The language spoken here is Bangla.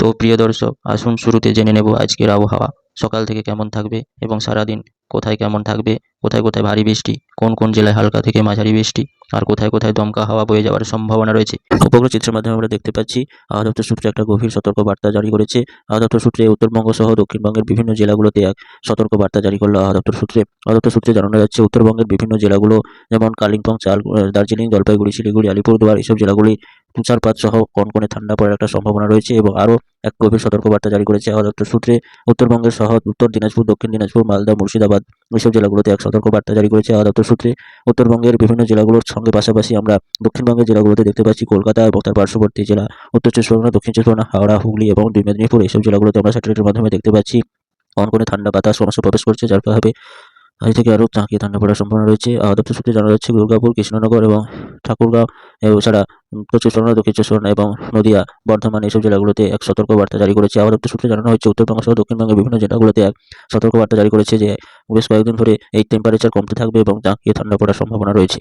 তো প্রিয় দর্শক, আসুন শুরুতে জেনে নেব আজকের আবহাওয়া। সকাল থেকে কেমন থাকবে এবং সারাদিন কোথায় কেমন থাকবে? কোথায় কোথায় ভারী বৃষ্টি? কোন কোন জেলায় হালকা থেকে মাঝারি বৃষ্টি? আর কোথায় কোথায় দমকা হাওয়া বয়ে যাওয়ার সম্ভাবনা রয়েছে? উপগ্রহ চিত্রের মাধ্যমে আমরা দেখতে পাচ্ছি দপ্তর সূত্রে একটা গভীর সতর্ক বার্তা জারি করেছে। দপ্তর সূত্রে উত্তরবঙ্গ সহ দক্ষিণবঙ্গের বিভিন্ন জেলাগুলোতে এক সতর্ক বার্তা জারি করল আবহাওয়া দপ্তর সূত্রে। দপ্তর সূত্রে জানানো যাচ্ছে, উত্তরবঙ্গের বিভিন্ন জেলাগুলো, যেমন কালিম্পং, চাল, দার্জিলিং, জলপাইগুড়ি, শিলিগুড়ি, আলিপুরদুয়ার এইসব জেলাগুলি তুষারপাত সহ কনকনে ঠান্ডা পড়ার একটা সম্ভাবনা রয়েছে এবং আরও এক গভীর সতর্কবার্তা জারি করেছে আবহাওয়া দপ্তর সূত্রে। উত্তরবঙ্গের সহ উত্তর দিনাজপুর, দক্ষিণ দিনাজপুর, মালদা, মুর্শিদাবাদ এইসব জেলাগুলোতে এক সতর্কবার্তা জারি করেছে আবহাওয়া দপ্তর সূত্রে। উত্তরবঙ্গের বিভিন্ন জেলাগুলোর সঙ্গে পাশাপাশি আমরা দক্ষিণবঙ্গের জেলাগুলোতে দেখতে পাচ্ছি কলকাতা এবং তার পার্শ্ববর্তী জেলা, উত্তর চব্বিশ পরগনা, দক্ষিণ চব্বিশ পরগনা, হাওড়া, হুগলি এবং দুই মেদিনীপুর এইসব জেলাগুলোতে আমরা স্যাটেলাইটের মাধ্যমে দেখতে পাচ্ছি কনকনে ঠান্ডা বাতাস সমস্যা প্রবেশ করছে, যার প্রভাবে আজ থেকে আরও চাঁকিয়ে ঠান্ডা পড়ার সম্ভাবনা রয়েছে। আবহাওয়া দপ্তর সূত্রে জানা যাচ্ছে, দুর্গাপুর, কৃষ্ণনগর এবং ঠাকুরগাঁও এছাড়া পরগনা দক্ষিণ পরগনা এবং নদিয়া, বর্ধমান এইসব জেলাগুলোতে এক সতর্কবার্তা জারি করেছে। আবার একটু সূত্রে জানানো হয়েছে উত্তরবঙ্গ সহ দক্ষিণবঙ্গের বিভিন্ন জেলাগুলোতে এক সতর্কবার্তা জারি করেছে যে, বেশ কয়েকদিন ধরে এই টেম্পারেচার কমতে থাকবে এবং তাকে ঠান্ডা পড়ার সম্ভাবনা রয়েছে।